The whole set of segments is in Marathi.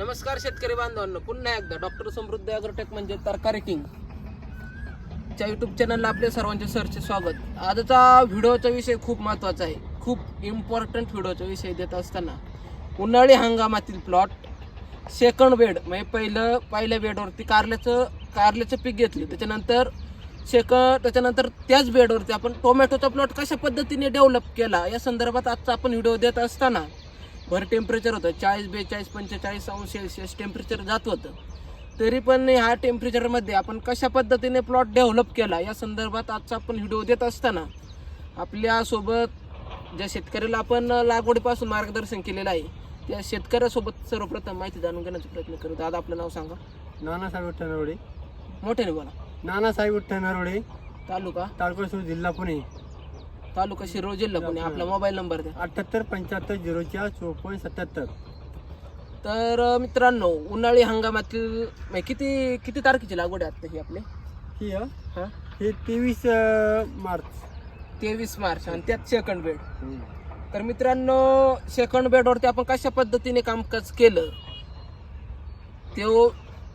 नमस्कार शेतकरी बांधवांनो. पुन्हा एकदा डॉक्टर समृद्ध अग्रटेक म्हणजे तरकारी किंग च्या युट्यूब चॅनलला आपले सर्वांचे सरचे स्वागत. आजचा व्हिडिओचा विषय खूप महत्त्वाचा आहे. खूप इम्पॉर्टंट व्हिडिओचा विषय देत असताना उन्हाळी हंगामातील प्लॉट सेकंड बेड म्हणजे पहिलं पहिल्या बेडवरती कारल्याचं कारल्याचं पीक घेतलं. त्याच्यानंतर सेकंड त्याच्यानंतर त्याच बेडवरती आपण टोमॅटोचा प्लॉट कशा पद्धतीने डेव्हलप केला या संदर्भात आजचा आपण व्हिडिओ देत असताना भर टेम्परेचर होतं. चाळीस बेचाळीस पंचेचाळीस अंश सेल्सिअस टेम्परेचर जात होतं. तरी पण ह्या टेम्परेचरमध्ये आपण कशा पद्धतीने प्लॉट डेव्हलप केला या संदर्भात आजचा आपण व्हिडिओ देत असताना आपल्यासोबत ज्या शेतकऱ्याला आपण लागवडीपासून मार्गदर्शन केलेलं आहे त्या शेतकऱ्यासोबत सर्वप्रथम माहिती जाणून घेण्याचा प्रयत्न करू. दादा आपलं नाव सांगा. नानासाहेब विठ्ठल नरवडे मोठ्याने बोला. नानासाहेब विठ्ठल नरवडे तालुका? तालुका सूर जिल्हा पुणे. तालुका शिरोळ जिल्हा पुणे आपला मोबाईल नंबर द्या. अठ्ठ्याहत्तर पंच्याहत्तर झिरो चार चोपन्न सत्याहत्तर. तर अं, मित्रांनो उन्हाळी हंगामातील म्हणजे किती किती तारखेची लागवड आहे आता ही आपली? ही अ, हां? हे तेवीस अ, मार्च. तेवीस मार्च आणि त्यात सेकंड बेड तर मित्रांनो सेकंड बेडवरती आपण कशा पद्धतीने कामकाज केलं? ते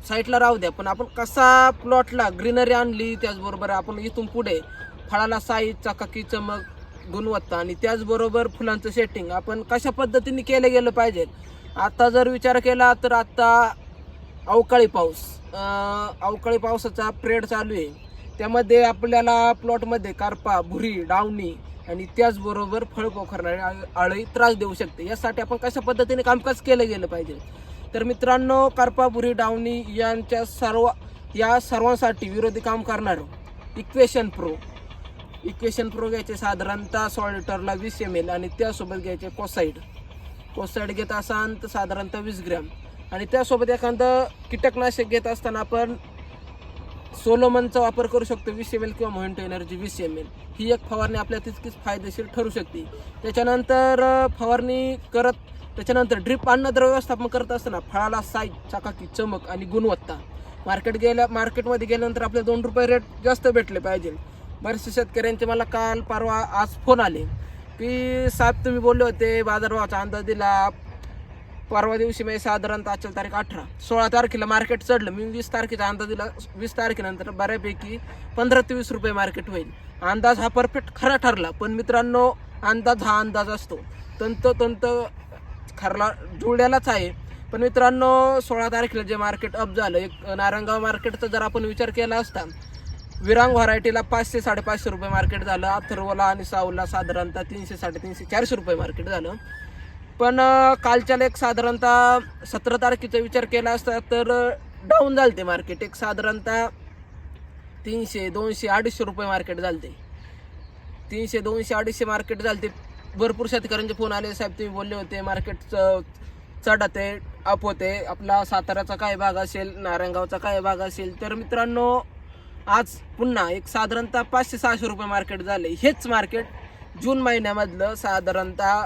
साईडला राहू द्या पण आपण कसा प्लॉटला ग्रीनरी आणली त्याचबरोबर आपण इथून पुढे फळाला साईज चकाकी चमक गुणवत्ता आणि त्याचबरोबर फुलांचं सेटिंग आपण कशा पद्धतीने केलं गेलं पाहिजे? आता जर विचार केला तर आत्ता अवकाळी पाऊस. अवकाळी पावसाचा प्रेड चालू आहे. त्यामध्ये आपल्याला प्लॉटमध्ये कारपा भुरी डावणी आणि त्याचबरोबर फळ पोखरणारी आळ- आळी त्रास देऊ शकते. यासाठी आपण कशा पद्धतीने कामकाज केलं गेलं पाहिजे? तर मित्रांनो कारपा भुरी डावणी यांच्या सर्व या सर्वांसाठी विरोधी काम करणारं इक्वेशन प्रो इक्वेशन प्रो घ्यायचे साधारणतः सॉल्टरला वीस एम एल आणि त्यासोबत घ्यायचे कोसाईड कोसाईड घेत असाल तर साधारणतः वीस ग्रॅम. आणि त्यासोबत एखादं कीटकनाशक घेत असताना आपण सोलोमनचा वापर करू शकतो वीस एम एल किंवा मोहिंटो एनर्जी वीस एम एल ही एक फवारणी आपल्या तितकीच फायदेशीर ठरू शकते. त्याच्यानंतर फवारणी करत त्याच्यानंतर ड्रिप अन्नद्रव्य व्यवस्थापन करत असताना फळाला साईज चकाकी चमक आणि गुणवत्ता. मार्केट गेल्या मार्केटमध्ये गेल्यानंतर आपल्याला दोन रुपये रेट जास्त भेटले पाहिजे. बरेचसे शेतकऱ्यांचे मला काल परवा आज फोन आले की साहेब तुम्ही बोलले होते बाजारभावाचा अंदाज दिला. परवा दिवशी मी साधारणतः आजच्या तारीख अठरा सोळा तारखेला मार्केट चढलं. मी वीस तारखेचा अंदाज दिला वीस तारखेनंतर बऱ्यापैकी पंधरा ते वीस रुपये मार्केट होईल. अंदाज हा परफेक्ट खरा ठरला पण मित्रांनो अंदाज हा अंदाज असतो. तंत तंत खरला जुळल्यालाच आहे. पण मित्रांनो सोळा तारखेला जे मार्केट अप झालं एक नारायणगाव मार्केटचा जर आपण विचार केला असता विरांग व्हरायटीला पाचशे साडेपाचशे रुपये मार्केट झालं. अथर्वला आणि साऊला साधारणतः तीनशे साडेतीनशे चारशे रुपये मार्केट झालं. पण कालच्याला एक साधारणतः सतरा तारखेचा विचार केला असता तर डाऊन झालते मार्केट एक साधारणतः तीनशे दोनशे अडीचशे रुपये मार्केट झालते. तीनशे दोनशे अडीचशे मार्केट झालते. भरपूर शेतकऱ्यांचे फोन आले. साहेब तुम्ही बोलले होते मार्केट चढते अप होते. आपला साताऱ्याचा काय भाग असेल नारायणगावचा काय भाग असेल. तर मित्रांनो आज पुन्हा एक साधारणतः पाचशे सहाशे रुपये मार्केट झाले. हेच मार्केट जून महिन्यामधलं साधारणतः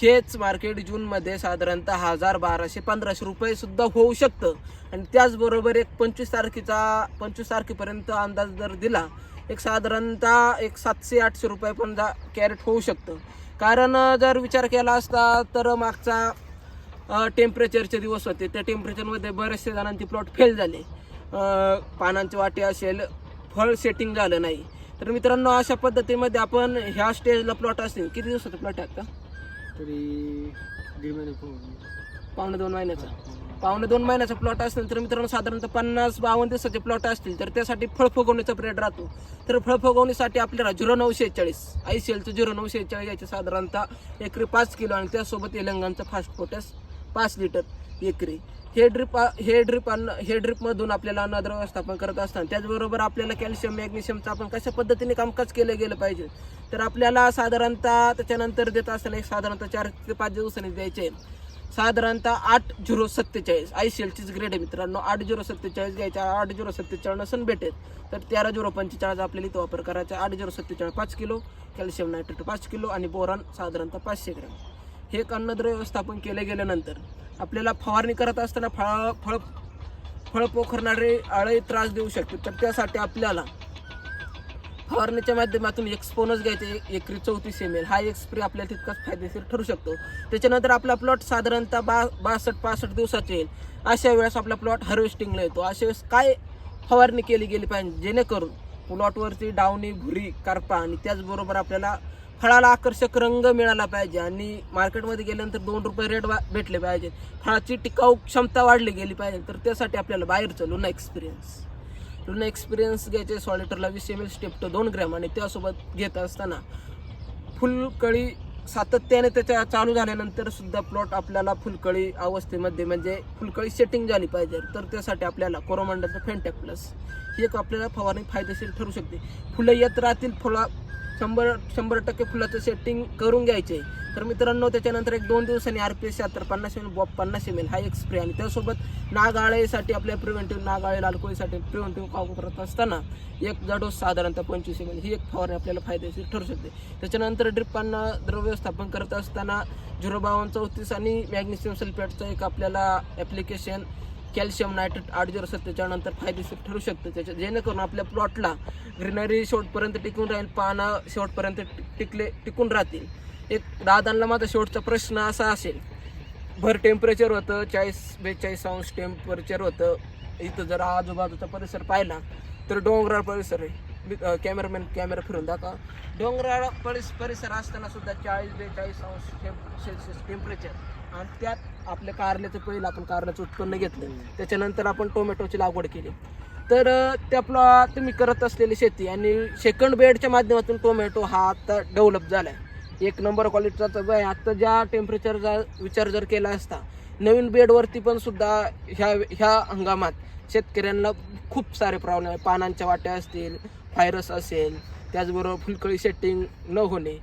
हेच मार्केट जूनमध्ये साधारणतः हजार बाराशे पंधराशे रुपयेसुद्धा होऊ शकतं. आणि त्याचबरोबर एक पंचवीस तारखेचा पंचवीस तारखेपर्यंत अंदाज जर दिला एक साधारणतः एक सातशे आठशे रुपये पण जा कॅरेट होऊ शकतं. कारण जर विचार केला असता तर मागचा टेम्परेचरचे दिवस होते. त्या टेम्परेचरमध्ये बरेचसे जणांचे प्लॉट फेल झाले. पानांची वाटे असेल फळ सेटिंग झालं नाही. तर मित्रांनो अशा पद्धतीमध्ये आपण ह्या स्टेजला प्लॉट असतील. किती दिवसाचा प्लॉट आहे आता? तरी दीड महिने. पावणे दोन महिन्याचा. पावणे दोन महिन्याचा प्लॉट असेल तर मित्रांनो साधारणतः पन्नास बावन्न दिवसाचे प्लॉट असतील तर त्यासाठी फळ फुगवणीचा पिरियड राहतो. तर फळ फुगवणीसाठी आपल्याला झिरो नऊशे चाळीस आय सी एलचं झिरो नऊशे चाळीस याचे साधारणतः एकरी पाच किलो आणि त्यासोबत तेलंगणचं फास्ट पोटॅस पाच लिटर एकरी. हे ड्रिप हे ड्रिप अन्न हे ड्रिपमधून आपल्याला अन्नद्रव्य व्यवस्थापन करत असताना त्याचबरोबर आपल्याला कॅल्शियम मॅग्नेशियमचं आपण कशा पद्धतीने कामकाज केलं गेलं पाहिजे? तर आपल्याला साधारणतः त्याच्यानंतर देत असताना एक साधारणतः चार ते पाच दिवसांनी द्यायचे. साधारणतः आठ झिरो सत्तेचाळीस. आय सी एलचीच ग्रेड आहे मित्रांनो. आठ झिरो सत्तेचाळीस घ्यायच्या आठ झिरो सत्तेचाळीस नसून भेटेल. तर तेरा झिरो पंचेचाळीस आपल्याला इथं वापर करायचा आठ झिरो सत्तेचाळीस पाच किलो कॅल्शियम नायट्रेट पाच किलो आणि बोरान साधारणतः पाचशे ग्रॅम. हे एक अन्नद्रव्य व्यवस्थापन केले गेल्यानंतर आपल्याला फवारणी करत असताना फळ फळ फळ पोखरणारे आळे त्रास देऊ शकते. तर त्यासाठी आपल्याला फवारणीच्या माध्यमातून एक स्पोनच घ्यायचे एकरी चौतीस एम एल हा एक स्प्रे आपल्याला तितकाच फायदेशीर ठरू शकतो. त्याच्यानंतर आपला प्लॉट साधारणतः बा बासष्ट पासष्ट दिवसाचे येईल. अशा वेळेस आपला प्लॉट हार्वेस्टिंगला येतो. अशा वेळेस काय फवारणी केली गेली पाहिजे? जेणेकरून प्लॉटवरती डावणी भुरी करपा आणि त्याचबरोबर आपल्याला फळाला आकर्षक रंग मिळाला पाहिजे आणि मार्केटमध्ये गेल्यानंतर दोन रुपये रेट भेटले पाहिजे. फळाची टिकाऊ क्षमता वाढली गेली पाहिजे. तर त्यासाठी आपल्याला बाहेरचं लुना एक्सपिरियन्स लुना एक्सपिरियन्स घ्यायचे सॉलिटरला वीस एम एल स्टेप दोन ग्रॅम आणि त्यासोबत घेत असताना फुलकळी सातत्याने त्याच्या चालू झाल्यानंतर सुद्धा प्लॉट आपल्याला फुलकळी अवस्थेमध्ये म्हणजे फुलकळी सेटिंग झाली पाहिजे. तर त्यासाठी आपल्याला कोरोमंडलचं फेंटॅक प्लस ही एक आपल्याला फवारणी फायदेशीर ठरू शकते. फुलं येत राहतील फुला शंभर शंभर टक्के फुलाचं सेटिंग करून घ्यायचे. तर मित्रांनो त्याच्यानंतर एक दोन दिवसांनी आर पी एस शहात्तर पन्नास एम एल पन्नास एम एल हा एक स्प्रे आणि त्यासोबत नागाळेसाठी आपल्या प्रिव्हेंटिव्ह नागाळे लालकोळीसाठी प्रिव्हेंटिव्ह काम करत असताना एक डोस साधारणतः पंचवीस एम एल ही एक फवारणी आपल्याला फायदेशीर ठरू शकते. त्याच्यानंतर ड्रिपांना द्रव्यवस्थापन करत असताना झिरो बावन्न चौतीस आणि मॅग्नेशियम सल्फेटचं एक आपल्याला ॲप्लिकेशन कॅल्शियम नायट्रेट आठ झिरो सत्तेच्या नंतर फायदेशीर ठरू शकतं. त्याच्या जेणेकरून आपल्या प्लॉटला ग्रीनरी शेवटपर्यंत टिकून राहील पानं शेवटपर्यंत टिकले टिकून राहतील. एक दादांना माझा शेवटचा प्रश्न असा असेल. भर टेम्परेचर होतं चाळीस बेचाळीस अंश टेम्परेचर होतं. इथं जर आजूबाजूचा परिसर पाहिला तर डोंगराळ परिसर आहे. कॅमेरामॅन कॅमेरा फिरून दाखवा. डोंगराळ परिस परिसर असताना सुद्धा चाळीस बेचाळीस अंश सेल्सिअस टेम्परेचर आणि त्यात आपल्या कारल्याचं पहिलं आपण कारल्याचं उत्पन्न घेतलं. त्याच्यानंतर आपण टोमॅटोची लागवड केली. तर अं, त्या प्लॉ तुम्ही करत असलेली शेती आणि सेकंड बेडच्या माध्यमातून टोमॅटो हा आता डेव्हलप झाला आहे एक नंबर क्वालिटीचा तर आहे आत्ता ज्या टेम्परेचरचा विचार जर केला असता नवीन बेडवरती पण सुद्धा ह्या ह्या हंगामात शेतकऱ्यांना खूप सारे प्रॉब्लेम आहे. पानांच्या वाट्या असतील व्हायरस असेल त्याचबरोबर फुलकळी सेटिंग न होणे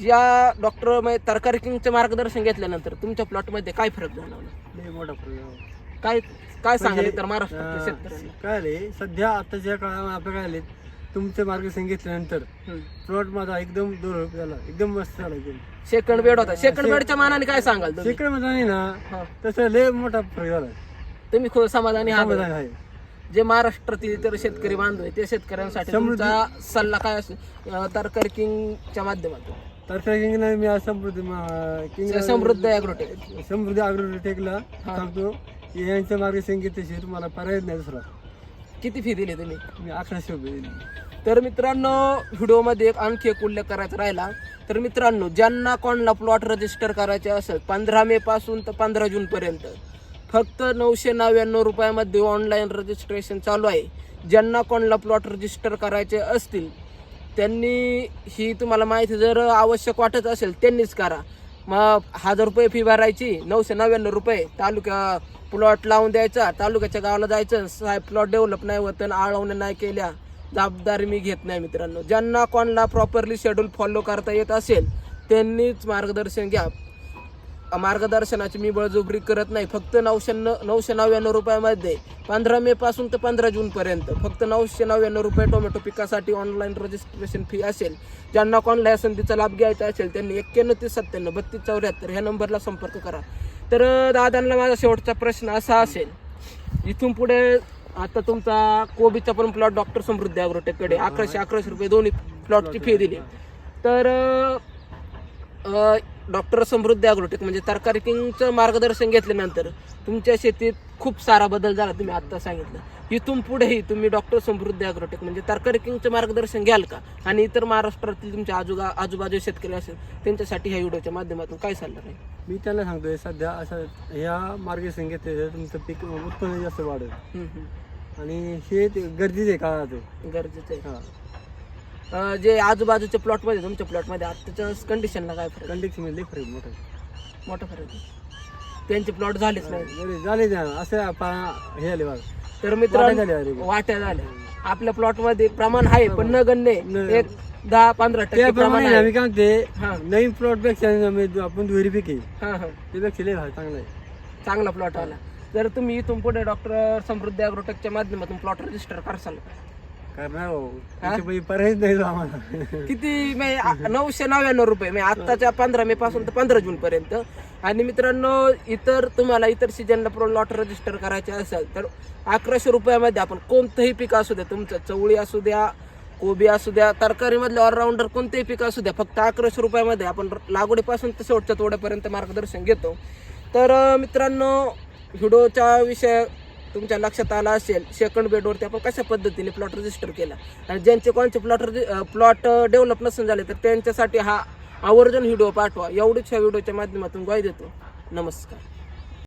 या डॉक्टर म्हणजे तरकारी किंगचं मार्गदर्शन घेतल्यानंतर तुमच्या प्लॉटमध्ये काय फरक जाणवला? लय मोठा प्रयोग काय काय सांगाल म्हणजे, तर महाराष्ट्रातील अं, शेतकऱ्यांना? काय रे सध्या आताच्या काळामध्ये आपल्या काय आले तुमचं मार्गदर्शन घेतल्यानंतर. प्लॉट माझा एकदम दोन झाला एकदम मस्त झाला एकदम. सेकंड बेड होता. सेकंड बेडच्या मानाने काय सांगाल शेकडे मध्ये ना. तसं लय मोठा फरक झाला. तुम्ही खूप समाधान आहे. जे महाराष्ट्रातील इतर शेतकरी बांधव आहे त्या शेतकऱ्यांसाठी समृद्धी- तुमचा सल्ला काय असेल? तरकारी किंगच्या माध्यमातून. तर त्या किंगला मी आज समृद्धी मा- किंगला- समृद्ध ॲग्रोटेक समृद्धी अग्रोटेकला सांगतो की यांचं मार्गदर्शन घेतल्याशिवाय तुम्हाला पर्याय नाही दुसरा. किती फी दिली तुम्ही? मी अकराशे रुपये दिले. तर मित्रांनो व्हिडिओमध्ये एक आणखी एक उल्लेख करायचा राहिला. तर मित्रांनो ज्यांना कोणाला प्लॉट रजिस्टर करायचे असेल पंधरा मे पासून तर पंधरा जून पर्यंत फक्त नऊशे नव्याण्णव रुपयामध्ये ऑनलाईन रजिस्ट्रेशन चालू आहे. ज्यांना कोणाला प्लॉट रजिस्टर करायचे असतील त्यांनी ही तुम्हाला माहिती जर आवश्यक वाटत असेल त्यांनीच करा. मग हजार रुपये फी भरायची नऊशे नव्याण्णव रुपये तालुका प्लॉट लावून द्यायचा तालुक्याच्या गावाला जायचं साहेब प्लॉट डेव्हलप नाही होत आणि आळवण्या नाही केल्या जबाबदारी मी घेत नाही मित्रांनो. ज्यांना कोणाला प्रॉपरली शेड्यूल फॉलो करता येत असेल त्यांनीच मार्गदर्शन घ्या. मार्गदर्शनाची मी बळजबरी करत नाही. फक्त नऊशे न नऊशे नव्याण्णव रुपयामध्ये पंधरा मे पासून तर पंधरा जून पर्यंत फक्त नऊशे नव्याण्णव रुपये टोमॅटो पिकासाठी ऑनलाईन रजिस्ट्रेशन फी असेल. ज्यांना कोणाला या संधीचा लाभ घ्यायचा असेल त्यांनी एक्क्याण्णव तीस सत्त्याण्णव बत्तीस चौऱ्याहत्तर ह्या नंबरला संपर्क करा. तर दादांना माझा शेवटचा प्रश्न असा असेल. इथून पुढे आता तुमचा कोबीचा पण प्लॉट डॉक्टर समृद्धी अग्रोटेककडे अकराशे अकराशे रुपये दोन्ही प्लॉटची फी दिली. तर डॉक्टर समृद्धी अग्रोटेक म्हणजे तरकारी किंगचं मार्गदर्शन घेतल्यानंतर तुमच्या शेतीत खूप सारा बदल झाला तुम्ही आत्ता सांगितलं. इथून पुढेही तुम्ही डॉक्टर समृद्धी अग्रोटेक म्हणजे तरकारी किंगचं मार्गदर्शन घ्याल का? आणि इतर महाराष्ट्रातील तुमच्या आजूबा आजूबाजू शेतकरी असेल त्यांच्यासाठी ह्या व्हिडिओच्या माध्यमातून काय सल्ला राहील मी त्यांना सांगतोय सध्या असं ह्या मार्गदर्शन घेतल्याशिवाय तुमचं पीक उत्पन्न जास्त वाढेल. आणि हे गरजेचं आहे काळाचं. गरजेचं आहे. हा. अं, जे आजूबाजूच्या प्लॉटमध्ये तुमच्या प्लॉटमध्ये आत्ताच्या कंडिशनला काय फरक कंडिक्शनमध्ये फरक मोठा मोठा फरक आहे. त्यांचे प्लॉट झालेच नाही. झाले ना असं पा हे आले बघ. तर वाट्या झाल्या अरे. वाट्या झाल्या. आपल्या प्लॉटमध्ये प्रमाण आहे पण न. एक दहा पंधरा टक्के प्रमाण त्याप्रमाणे आहे. आम्ही काय म्हणते नवीन प्लॉटपेक्षा आम्ही- आपण दुहेरी पीक. आहे हा हा. त्यापेक्षा लय भारी चांगला आहे. चांगला प्लॉट आला. जर तुम्ही इथून पुढे डॉक्टर समृद्धी अॅग्रोटेकच्या माध्यमातून प्लॉट रजिस्टर करसाल करणार भाऊ त्याच्यापैकी पर्यायच नाही आम्हाला. किती? आ- नऊशे नव्याण्णव रुपये. म्हणजे आत्ताच्या पंधरा मे पासून तर पंधरा जून पर्यंत. आणि मित्रांनो इतर तुम्हाला इतर सीजनला प्लॉट रजिस्टर करायचे असेल तर अकराशे रुपयामध्ये आपण कोणतंही पीक असू द्या. तुमचं चवळी असू द्या कोबी असू द्या तरकारीमधले ऑलराऊंडर कोणतेही पीक असू द्या. फक्त अकराशे रुपयामध्ये आपण लागवडीपासून तर शेवटच्या तोड्यापर्यंत मार्गदर्शन घेतो. तर अं, मित्रांनो व्हिडिओचा विषय तुमच्या लक्षात आला असेल सेकंड बेडवरती आपण कशा पद्धतीने प्लॉट रजिस्टर केला? आणि ज्यांचे कोणचे प्लॉट प्लॉट डेव्हलप नसून झाले तर त्यांच्यासाठी हा आवर्जून व्हिडिओ पाठवा. एवढीच ह्या व्हिडिओच्या माध्यमातून ग्वाही देतो. नमस्कार.